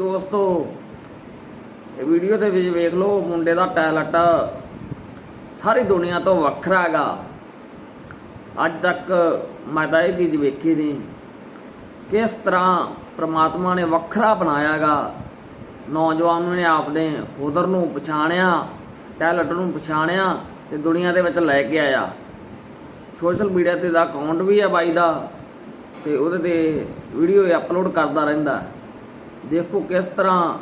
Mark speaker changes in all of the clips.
Speaker 1: ਦੋਸਤੋ, ਇਹ ਵੀਡੀਓ ਦੇ ਵਿੱਚ ਵੇਖ ਲਓ, ਮੁੰਡੇ ਦਾ ਟੈਲੈਂਟ ਸਾਰੀ ਦੁਨੀਆ ਤੋਂ ਵੱਖਰਾ ਹੈਗਾ। ਅੱਜ ਤੱਕ ਮੈਂ ਤਾਂ ਇਹ ਚੀਜ਼ ਵੇਖੀ ਨਹੀਂ ਕਿਸ ਤਰ੍ਹਾਂ ਪ੍ਰਮਾਤਮਾ ਨੇ ਵੱਖਰਾ ਬਣਾਇਆਗਾ ਨੌਜਵਾਨ ਨੇ ਆਪਦੇ ਹੁਦਰ ਨੂੰ ਪਛਾਣਿਆ ਟੈਲੈਂਟ ਨੂੰ ਪਛਾਣਿਆ ਤੇ ਦੁਨੀਆ ਦੇ ਵਿੱਚ ਲੈ ਕੇ ਆਇਆ। ਸੋਸ਼ਲ ਮੀਡੀਆ ਤੇ ਦਾ ਅਕਾਊਂਟ ਵੀ ਹੈ ਬਾਈ ਦਾ ਤੇ ਉਹਦੇ ਤੇ ਵੀਡੀਓ ਅਪਲੋਡ ਕਰਦਾ ਰਹਿੰਦਾ। ਦੇਖੋ ਕਿਸ ਤਰ੍ਹਾਂ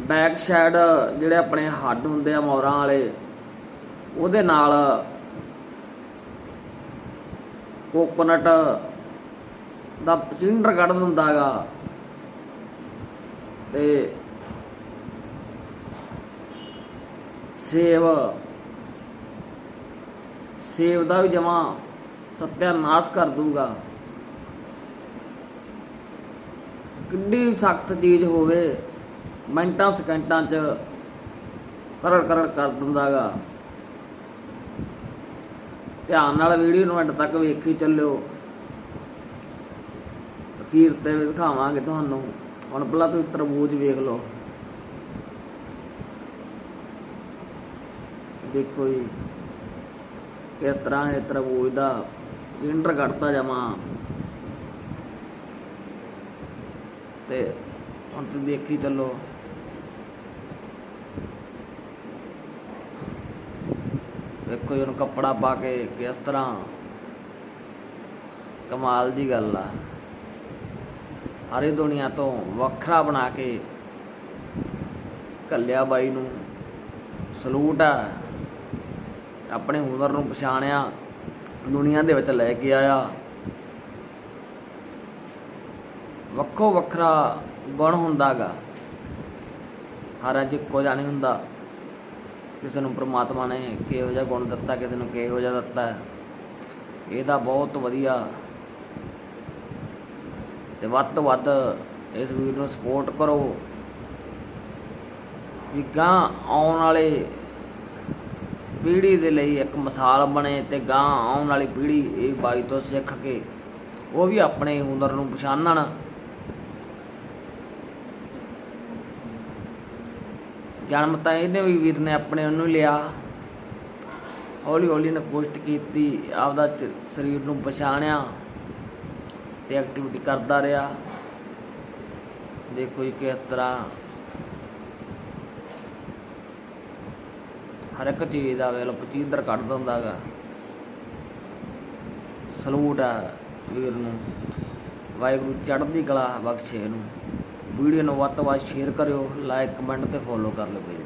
Speaker 1: ਬੈਕ ਸਾਈਡ ਜਿਹੜੇ ਆਪਣੇ ਹੱਡ ਹੁੰਦੇ ਆ ਮੋਰਾਂ ਵਾਲੇ, ਉਹਦੇ ਨਾਲ ਕੋਕੋਨਟ ਦਾ ਪਚਿੰਡਰ ਕੱਢ ਦਿੰਦਾਗਾ ਤੇ ਸੇਵ ਸੇਵ ਦਾ ਵੀ ਜਮਾ ਸਤਿਆਨਾਸ਼ ਕਰ ਦੂਗਾ ਕਿੱਡੀ ਸਖਤ ਚੀਜ਼ ਹੋਵੇ, ਮਿੰਟਾਂ ਸਕਿੰਟਾਂ ਚ ਕਰੜ ਕਰੜ ਕਰ ਦਿੰਦਾਗਾ ਧਿਆਨ ਨਾਲ ਵੀਡੀਓ ਨੂੰ ਐਂਡ ਤੱਕ ਵੇਖੀ ਚੱਲਿਓ। ਅਖੀਰ ਤੇ ਦਿਖਾਵਾਂਗੇ ਤੁਹਾਨੂੰ। ਹੁਣ ਪਹਿਲਾਂ ਤੁਸੀਂ ਤਰਬੂਜ ਵੇਖ ਲਓ। ਦੇਖੋ ਜੀ, ਕਿਸ ਤਰ੍ਹਾਂ ਇਹ ਤਰਬੂਜ ਦਾ ਸਿੰਡਰ ਕੱਢਤਾ ਜਾਵਾਂ। ਤੇ ਹੁਣ ਤੁਸੀਂ ਦੇਖੀ ਚੱਲੋ। ਵੇਖੋ ਜੀ ਉਹਨੂੰ ਕੱਪੜਾ ਪਾ ਕੇ ਕਿਸ ਤਰ੍ਹਾਂ। ਕਮਾਲ ਦੀ ਗੱਲ ਆ। ਹਰੇ ਦੁਨੀਆ ਤੋਂ ਵੱਖਰਾ ਬਣਾ ਕੇ ਕੱਲਿਆ ਬਾਈ ਨੂੰ। ਸਲੂਟ ਆ। ਆਪਣੇ ਹੁਨਰ ਨੂੰ ਪਛਾਣਿਆ। ਦੁਨੀਆ ਦੇ ਵਿੱਚ ਲੈ ਕੇ ਆਇਆ। ਵੱਖੋ ਵੱਖਰਾ ਗੁਣ ਹੁੰਦਾਗਾ ਸਾਰਿਆਂ 'ਚ ਇੱਕੋ ਜਿਹਾ ਨਹੀਂ ਹੁੰਦਾ। ਕਿਸੇ ਨੂੰ ਪ੍ਰਮਾਤਮਾ ਨੇ ਕਿਹੋ ਜਿਹਾ ਗੁਣ ਦਿੱਤਾ, ਕਿਸੇ ਨੂੰ ਕਿਹੋ ਜਿਹਾ ਦਿੱਤਾ। ਹੈ। ਇਹਦਾ ਬਹੁਤ ਵਧੀਆ। ਤੇ ਵੱਧ ਤੋਂ ਵੱਧ ਇਸ ਵੀਰ ਨੂੰ ਸਪੋਰਟ ਕਰੋ। ਵੀ ਗਾਂ ਆਉਣ ਵਾਲੇ ਪੀੜ੍ਹੀ ਦੇ ਲਈ ਇੱਕ ਮਿਸਾਲ ਬਣੇ ਤੇ ਗਾਂ ਆਉਣ ਵਾਲੀ ਪੀੜ੍ਹੀ ਇਹ ਬਾਈ ਤੋਂ ਸਿੱਖ ਕੇ ਉਹ ਵੀ ਆਪਣੇ ਹੁਨਰ ਨੂੰ ਪਛਾਣਨ ਜਨਮ ਤਾਂ ਇਹਨੇ ਵੀ ਵੀਰ ਨੇ ਆਪਣੇ ਉਹਨੂੰ ਲਿਆ। ਹੌਲੀ ਹੌਲੀ ਨੇ ਕੋਸ਼ਿਸ਼ ਕੀਤੀ, ਆਪਦਾ ਸਰੀਰ ਨੂੰ ਪਛਾਣਿਆ ਤੇ ਐਕਟੀਵਿਟੀ ਕਰਦਾ ਰਿਹਾ। ਦੇਖੋ ਜੀ ਕਿਸ ਤਰ੍ਹਾਂ ਹਰ ਇੱਕ ਚੀਜ਼ ਦਾ ਵੇਲ ਪਚੀਦਰ ਕੱਢ ਦਿੰਦਾਗਾ ਸਲੂਟ ਆ ਵੀਰ ਨੂੰ। ਵਾਹਿਗੁਰੂ ਚੜ੍ਹਦੀ ਕਲਾ ਬਖਸ਼ੇ ਨੂੰ ਵੀਡੀਓ ਨੂੰ ਵੱਧ ਤੋਂ ਵੱਧ ਸ਼ੇਅਰ ਕਰਿਓ ਲਾਈਕ ਕਮੈਂਟ ਤੇ ਫੋਲੋ ਕਰ ਲਿਓ ਪੇਜ ਨੂੰ